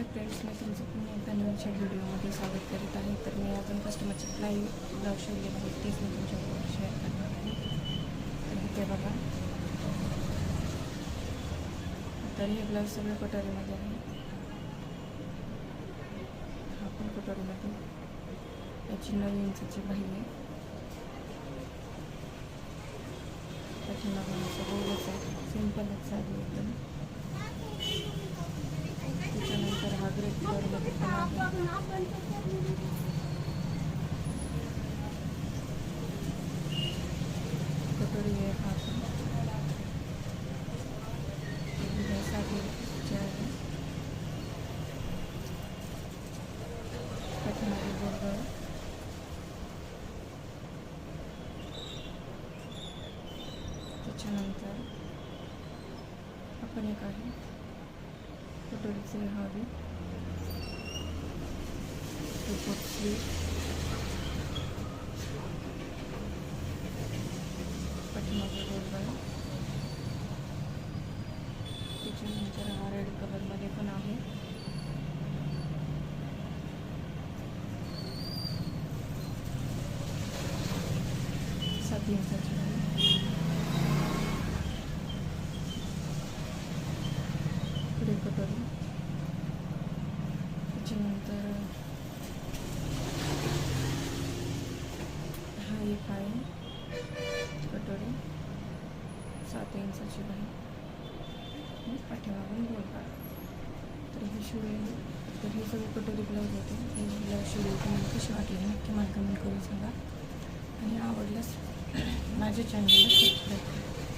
Hi friends मी तुमचं पुन्हा एकदा नवीनच्या व्हिडिओमध्ये स्वागत करीत आहे. तर मी अजून कस्टमरचे लाईव्ह ब्लाऊज शिवलेले तेच मी तुमच्याबरोबर शेअर करणार आहे. तर इथे बघा. तर हे ब्लाऊज सगळे कटोरीमध्ये आहे. हा पण कटोरीमध्ये याची नऊ इंचाची बाही आहे. त्याची नवीन गोलच आहे सिम्पलच आहे एकदम त्याच्यानंतर हा ग्रे कलरमध्ये पण आहे कटोरी आहे हा पण दुधासाठी जे आहे पाठीमागे गोलगोल त्याच्यानंतर आपण एक आहे. कटोरीचे हवी रिपोर्ट स्लीव पाठीमागे गोलगोल त्याच्यानंतर हा रेड कलरमध्ये पण आहे सात इंचाची आहे. पुढे कटोरी त्याच्यानंतर हा एक आहे कटोरी सात इंचाची बाई पाठीमागून गोल काढ तर हे शिवळी तर हे सगळे कटोरी ब्लाऊज होते हे ब्लाऊज शिवळी तुम्हाला कशी वाटली? नक्की मला कमेंट करून सांगा. आणि आवडल्यास माझ्या चॅनलला सबस्क्राईब करा.